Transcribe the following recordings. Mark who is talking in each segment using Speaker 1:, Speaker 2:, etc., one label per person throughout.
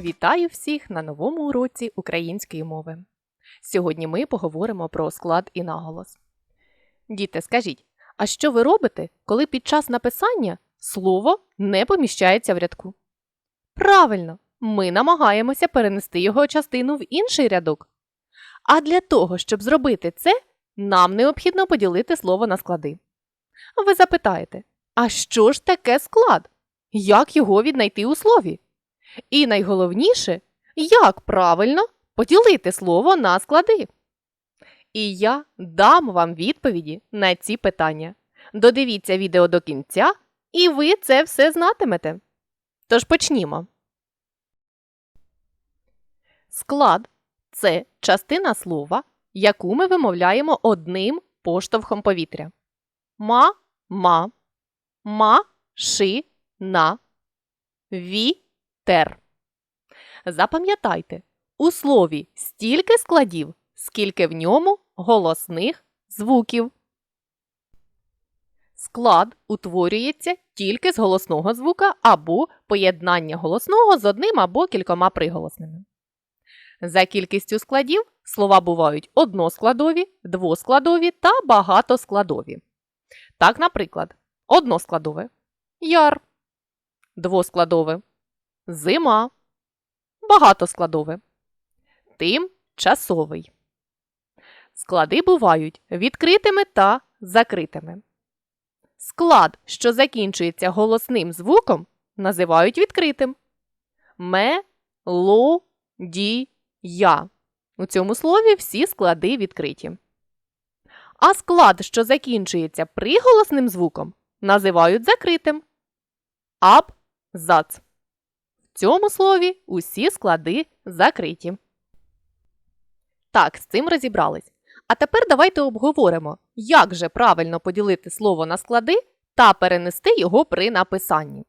Speaker 1: Вітаю всіх на новому уроці української мови. Сьогодні ми поговоримо про склад і наголос. Діти, скажіть, а що ви робите, коли під час написання слово не поміщається в рядку? Правильно, ми намагаємося перенести його частину в інший рядок. А для того, щоб зробити це, нам необхідно поділити слово на склади. Ви запитаєте, а що ж таке склад? Як його віднайти у слові? І найголовніше, як правильно поділити слово на склади. І я дам вам відповіді на ці питання. Додивіться відео до кінця, і ви це все знатимете. Тож почнімо. Склад це частина слова, яку ми вимовляємо одним поштовхом повітря. Ма ма, ма ши на, ві тер. Запам'ятайте, у слові стільки складів, скільки в ньому голосних звуків. Склад утворюється тільки з голосного звука або поєднання голосного з одним або кількома приголосними. За кількістю складів слова бувають односкладові, двоскладові та багатоскладові. Так, наприклад, односкладове яр, двоскладове зима, багатоскладове, тимчасовий. Склади бувають відкритими та закритими. Склад, що закінчується голосним звуком, називають відкритим. Ме, ло, ді, я. У цьому слові всі склади відкриті. А склад, що закінчується приголосним звуком, називають закритим. Абзац. В цьому слові усі склади закриті. Так, з цим розібрались. А тепер давайте обговоримо, як же правильно поділити слово на склади та перенести його при написанні.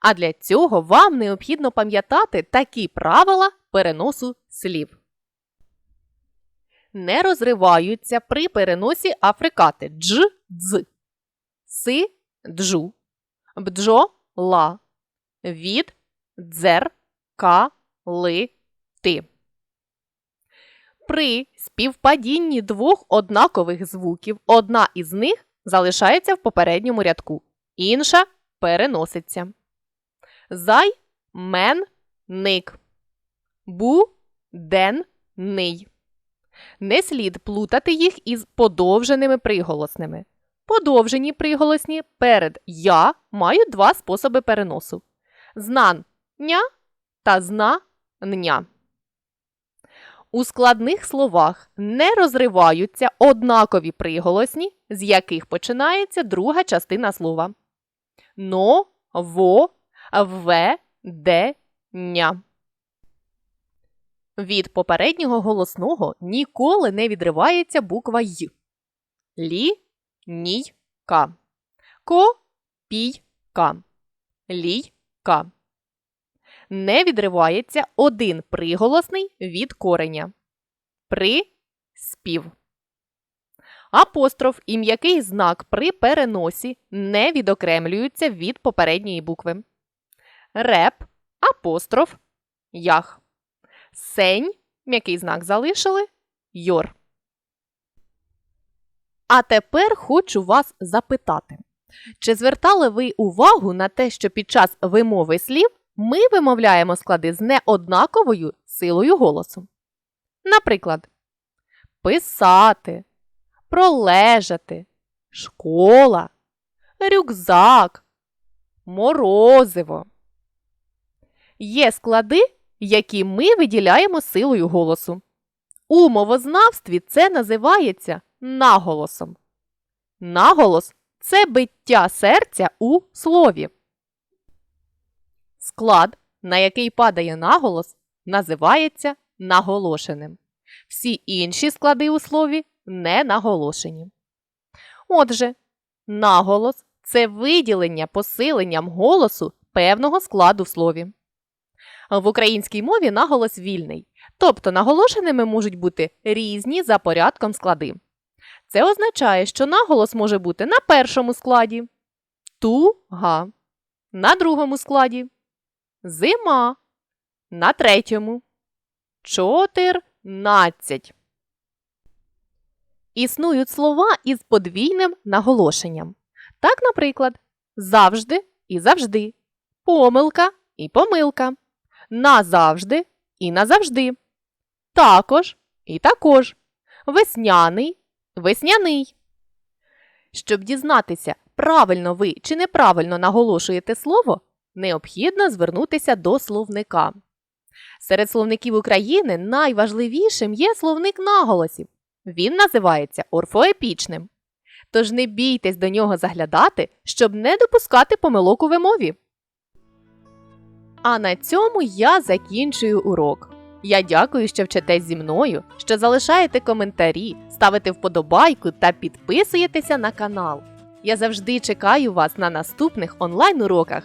Speaker 1: А для цього вам необхідно пам'ятати такі правила переносу слів. Не розриваються при переносі африкати дж, дз, си, джу, бджо, ла, від, дзер, ка, ли, ти. При співпадінні двох однакових звуків одна із них залишається в попередньому рядку, інша переноситься. Зай, мен, ник. Бу, ден, ний. Не слід плутати їх із подовженими приголосними. Подовжені приголосні перед я мають два способи переносу: знан ня та зна ня. У складних словах не розриваються однакові приголосні, з яких починається друга частина слова. Но, во, ве, де, ня. Від попереднього голосного ніколи не відривається буква Й. Лі, ній, ка. Ко, пій, ка. Лій, ка. Не відривається один приголосний від кореня. При спів. Апостроф і м'який знак при переносі не відокремлюються від попередньої букви. Реп, апостроф, ях. Сень, м'який знак залишили, йор. А тепер хочу вас запитати. Чи звертали ви увагу на те, що під час вимови слів ми вимовляємо склади з неоднаковою силою голосу? Наприклад, писати, пролежати, школа, рюкзак, морозиво. Є склади, які ми виділяємо силою голосу. У мовознавстві це називається наголосом. Наголос це биття серця у слові. Склад, на який падає наголос, називається наголошеним. Всі інші склади у слові не наголошені. Отже, наголос це виділення посиленням голосу певного складу в слові. В українській мові наголос вільний, тобто наголошеними можуть бути різні за порядком склади. Це означає, що наголос може бути на першому складі туга, на другому складі зима, На третьому. Чотирнадцять. Існують слова із подвійним наголошенням. Так, наприклад, завжди і завжди, помилка і помилка, назавжди і назавжди, також і також, весняний, весняний. Щоб дізнатися, правильно ви чи неправильно наголошуєте слово, необхідно звернутися до словника. Серед словників України найважливішим є словник наголосів. Він називається орфоепічним. Тож не бійтесь до нього заглядати, щоб не допускати помилок у вимові. А на цьому я закінчую урок. Я дякую, що вчитесь зі мною, що залишаєте коментарі, ставите вподобайку та підписуєтеся на канал. Я завжди чекаю вас на наступних онлайн уроках.